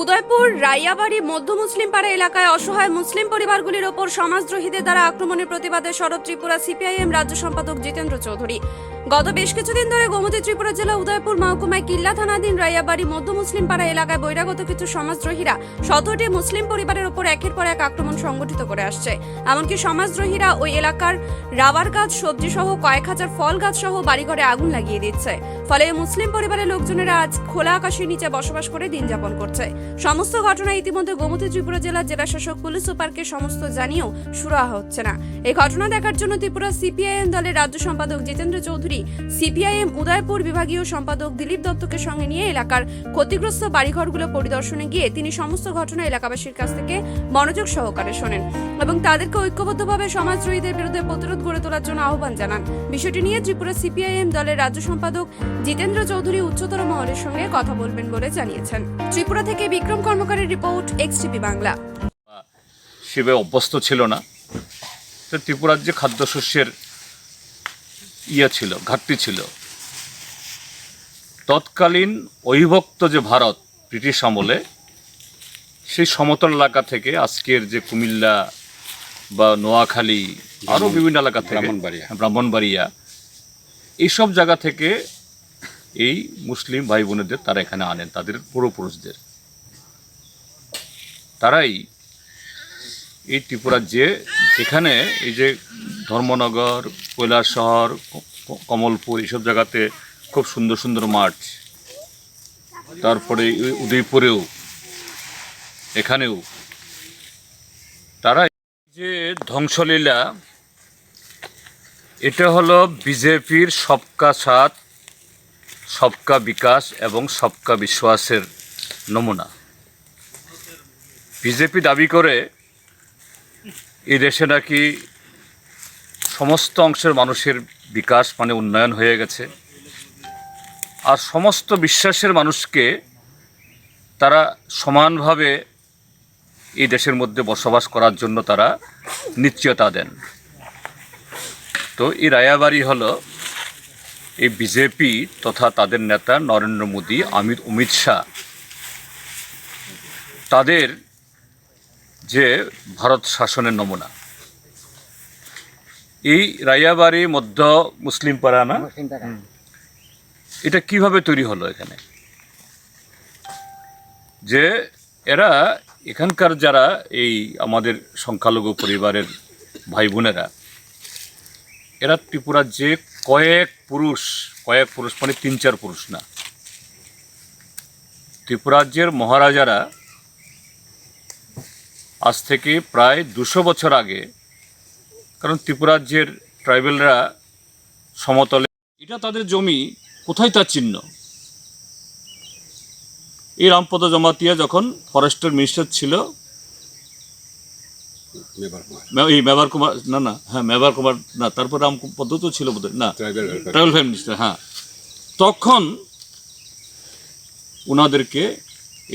উদয়পুর, রাইয়াবাড়ি, মধ্য মুসলিম পাড়া এলাকায় অসহায় মুসলিম পরিবারগুলির ওপর সমাজদ্রোহীদের দ্বারা আক্রমণের প্রতিবাদে শরৎ ত্রিপুরা সিপিআইএম রাজ্য সম্পাদক জিতেন্দ্র চৌধুরী। গত বেশ কিছুদিন ধরে গোমতী ত্রিপুরা জেলা উদয়পুর মহকুমায় কিল্লা থানাধীন রাইয়াবাড়ি মধ্য মুসলিম পাড়া এলাকায় বহিরাগত কিছু সমাজদ্রোহীরা শতটি মুসলিম পরিবারের ওপর একের পর এক আক্রমণ সংগঠিত করে আসছে। এমনকি সমাজদ্রোহীরা ওই এলাকার রাবার গাছ সবজি সহ কয়েক হাজার ফল গাছ সহ বাড়িঘরে আগুন লাগিয়ে দিচ্ছে। ফলে মুসলিম পরিবারের লোকজনেরা আজ খোলা আকাশের নিচে বসবাস করে দিন যাপন করছে। সমস্ত ঘটনা ইতিমধ্যে গোমতী ত্রিপুরা জেলার জেলা শাসক পুলিশ সুপারকে সমস্ত জানিয়েও সুরাহা হচ্ছে না। এই ঘটনা দেখার জন্য ত্রিপুরা সিপিআইএম দলের রাজ্য সম্পাদক জিতেন্দ্র চৌধুরী সিপিআইএম উদয়পুর বিভাগীয় সম্পাদক দিলীপ দত্তকে সঙ্গে নিয়ে এলাকার ক্ষতিগ্রস্ত বাড়িঘরগুলো পরিদর্শনে গিয়ে তিনি সমস্ত ঘটনা এলাকাবাসীর কাছ থেকে মনোযোগ সহকারে শোনেন এবং তাদেরকে ঐক্যবদ্ধভাবে সমাজদ্রোহীদের বিরুদ্ধে প্রতিরোধ গড়ে তোলার জন্য আহ্বান জানান। বিষয়টি নিয়ে ত্রিপুরা সিপিআইএম দলের রাজ্য সম্পাদক জিতেন্দ্র চৌধুরী উচ্চতর মহলের সঙ্গে কথা বলবেন বলে জানিয়েছেন। ত্রিপুরা থেকে বিক্রম কর্মকারের রিপোর্ট এক্সটিপি বাংলা। সেভাবে অভ্যস্ত ছিল না। তো ত্রিপুরার যে খাদ্যশস্যের ইয়ে ছিল ঘাটতি ছিল তৎকালীন অবিভক্ত যে ভারত ব্রিটিশ আমলে সেই সমতল এলাকা থেকে আজকের যে কুমিল্লা বা নোয়াখালী আরও বিভিন্ন এলাকা থেকে ব্রাহ্মণবাড়িয়া। ব্রাহ্মণবাড়িয়া এইসব জায়গা থেকে এই মুসলিম ভাই বোনেদের তারা এখানে আনেন তাদের পূর্বপুরুষদের তারাই এই ত্রিপুরার যে যেখানে এই যে ধর্মনগর শহর কমলপুর এইসব জায়গাতে খুব সুন্দর সুন্দর মাঠ। তারপরে উদয়পুরেও, এখানেও। তারা যে ধ্বংসলীলা, এটা হলো বিজেপির সবকা সাথ, সবকা বিকাশ এবং সবকা বিশ্বাসের নমুনা। বিজেপি দাবি করে, এই দেশে নাকি সমস্ত অংশের মানুষের বিকাশ মানে উন্নয়ন হয়ে গেছে। আর সমস্ত বিশ্বাসের মানুষকে তারা সমানভাবে এই দেশের মধ্যে বসবাস করার জন্য তারা নিশ্চয়তা দেন। তো এই রায়াবাড়ি হলো এই বিজেপি তথা তাদের নেতা নরেন্দ্র মোদী অমিত অমিত শাহ। তাদের যে ভারত শাসনের নমুনা। এই রায়াবাড়ি মধ্য মুসলিম পাড়া না? এটা কীভাবে তৈরি হলো এখানে? যে এরা এখানকার যারা এই আমাদের সংখ্যালঘু পরিবারের ভাই বোনেরা এরা ত্রিপুরার যে কয়েক পুরুষ কয়েক পুরুষ মানে তিন চার পুরুষ না। ত্রিপুরাজ্যের মহারাজারা আজ থেকে প্রায় দুশো বছর আগে কারণ ত্রিপুরাজ্যের ট্রাইবেলরা সমতলে এটা তাদের জমি কোথায় তার চিহ্ন? এই রামপদ জমাতিয়া যখন ফরেস্টের মিনিস্টার ছিল মেবার কুমার। এই মেবার কুমার না না হ্যাঁ মেবার কুমার না তারপর রাম পদ্ধতি ছিল বোধহয়। না ট্রাইবেল ফাইভ মিনিস্টার হ্যাঁ। তখন ওনাদেরকে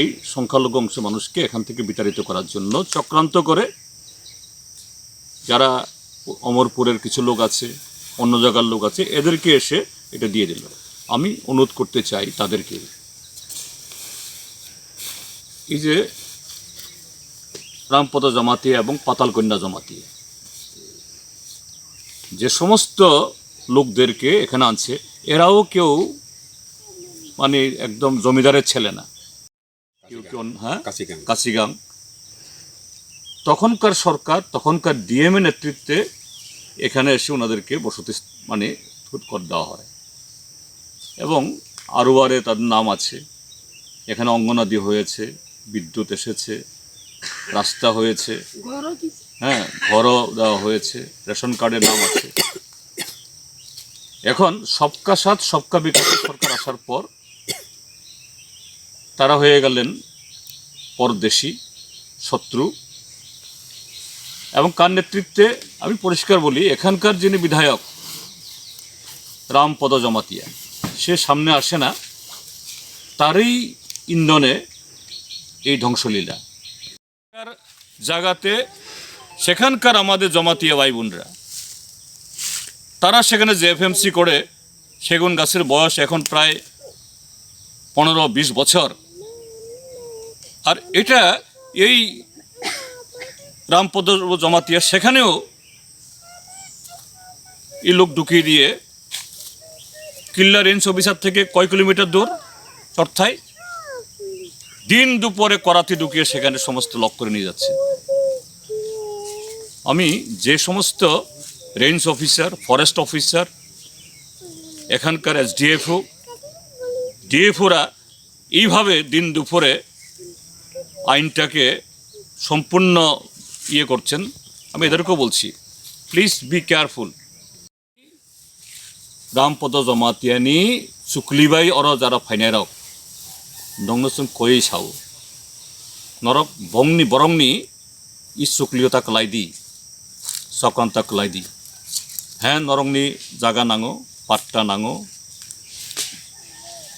এই সংখ্যালঘু অংশ মানুষকে এখান থেকে বিতাড়িত করার জন্য চক্রান্ত করে যারা অমরপুরের কিছু লোক আছে অন্য জায়গার লোক আছে এদেরকে এসে এটা দিয়ে দিল। আমি অনুরোধ করতে চাই তাদেরকে। এই যে রামপদ জমাতিয়া এবং পাতালকন্যা জমাতিয়া যে সমস্ত লোকদেরকে এখানে আনছে এরাও কেউ মানে একদম জমিদারের ছেলে না। কেউ কেউ হ্যাঁ? কাশিগাং। কাশিগাং। তখনকার সরকার তখনকার ডিএমএ নেতৃত্বে এখানে এসে ওনাদেরকে বসতি মানে করে দেওয়া হয়। এবং আরোয়ারে তাদের নাম আছে। এখানে অঙ্গনাদি হয়েছে বিদ্যুৎ এসেছে রাস্তা হয়েছে। হ্যাঁ ঘরও দেওয়া হয়েছে রেশন কার্ডের নাম আছে। এখন সবকা সাথ সবকা বিকাশ সরকার আসার পর তারা হয়ে গেলেন পরদেশি শত্রু। এবং কার নেতৃত্বে আমি পরিষ্কার বলি, এখানকার যিনি বিধায়ক, রামপদ জমাতিয়া, সে সামনে আসে না, তারই ইন্ধনে এই ধ্বংসলীলা। জায়গাতে সেখানকার আমাদের জমাতিয়া ভাই বোনরা, তারা সেখানে জেএফএমসি করে, সেগুন গাছের বয়স এখন প্রায় পনেরো বিশ বছর। আর এটা এই রামপদ জমাতিয়া, সেখানেও এই লোক ঢুকিয়ে দিয়ে কিল্লা রেঞ্জ অফিসার থেকে কয় কিলোমিটার দূর? চর্থায় দিন দুপুরে করাতি ঢুকিয়ে সেখানে সমস্ত লক করে নিয়ে যাচ্ছে। আমি যে সমস্ত রেঞ্জ অফিসার, ফরেস্ট অফিসার, এখানকার এস এসডিএফও, ডিএফওরা এইভাবে দিন দুপুরে আইনটাকে সম্পূর্ণ ইয়ে করছেন আমি এদেরকেও বলছি প্লিজ বি কেয়ারফুল রামপদ জমাতিয়ানি চুকলিবাই অর যারা ফাইনারাও দংনসুন কই সাও নরক বংনি বরংনি ই চুকলিয়তা কলাইদি সকান্তা কলাইদি হ্যাঁ নরংনি জাগা নাঙো পাট্টা নাঙো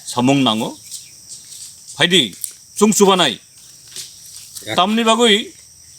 সামুং নাঙো। ফাইদি চুং চুবানাই। তামনি বাগুই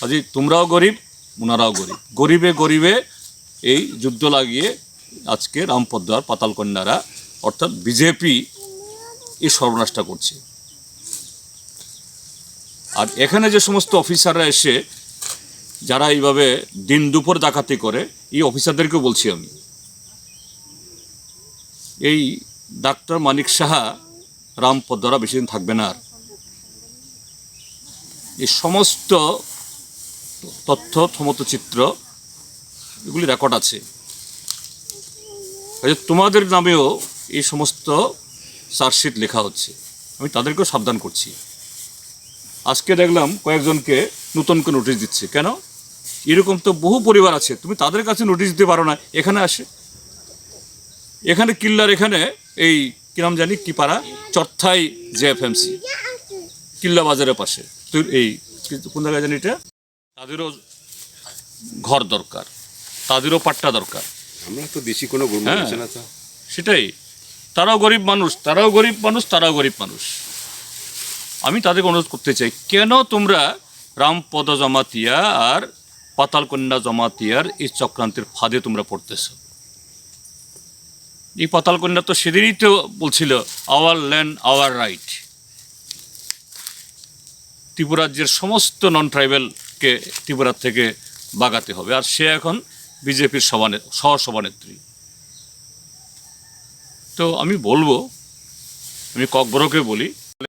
কাজে তোমরাও গরিব, ওনারাও গরিব। গরিবে গরিবে এই যুদ্ধ লাগিয়ে আজকে রামপদ্মার পাতালকন্যারা অর্থাৎ বিজেপি এই সর্বনাশটা করছে। আর এখানে যে সমস্ত অফিসাররা এসে, যারা এইভাবে দিন দুপুর ডাকাতি করে, এই অফিসারদেরকেও বলছি আমি। এই ডাক্তার মানিক সাহা রামপদ্মরা বেশি দিন থাকবে না আর। এই সমস্ত তথ্য সমস্ত চিত্র এগুলি রেকর্ড আছে। তোমাদের নামেও এই সমস্ত চার্জশিট লেখা হচ্ছে। আমি তাদেরকেও সাবধান করছি। আজকে দেখলাম কয়েকজনকে নতুন করে নোটিশ দিচ্ছে। কেন? এরকম তো বহু পরিবার আছে। তুমি তাদের কাছে নোটিশ দিতে পারো না। এখানে আসে। এখানে কিল্লার এখানে এই কিরাম জানি, কি পাড়া? চর্থাই জেএফএমসি। কিল্লা বাজারের পাশে। এই কোন জায়গায় জানি এটা? তাদেরও ঘর দরকার তাদেরও পাট্টা দরকার। আমরা তো বেশি কোনো গুণ হ্যাঁ। আছে না তো। সেটাই। তারাও গরিব মানুষ তারাও গরিব মানুষ তারাও গরিব মানুষ। আমি তাদেরকে অনুরোধ করতে চাই কেন তোমরা রামপদ জমাতিয়া আর পাতালকন্যা জমাতিয়ার এই চক্রান্তের ফাঁদে তোমরা পড়তেছ? এই পাতালকন্যা তো সেদিনই তো বলছিল আওয়ার ল্যান্ড আওয়ার রাইট ত্রিপুরাজ্যের সমস্ত নন ট্রাইবেলকে ত্রিপুরার থেকে বাগাতে হবে। আর সে এখন বিজেপির সভানে সহ সভানেত্রী তো আমি বলব, আমি ককবরকে বলি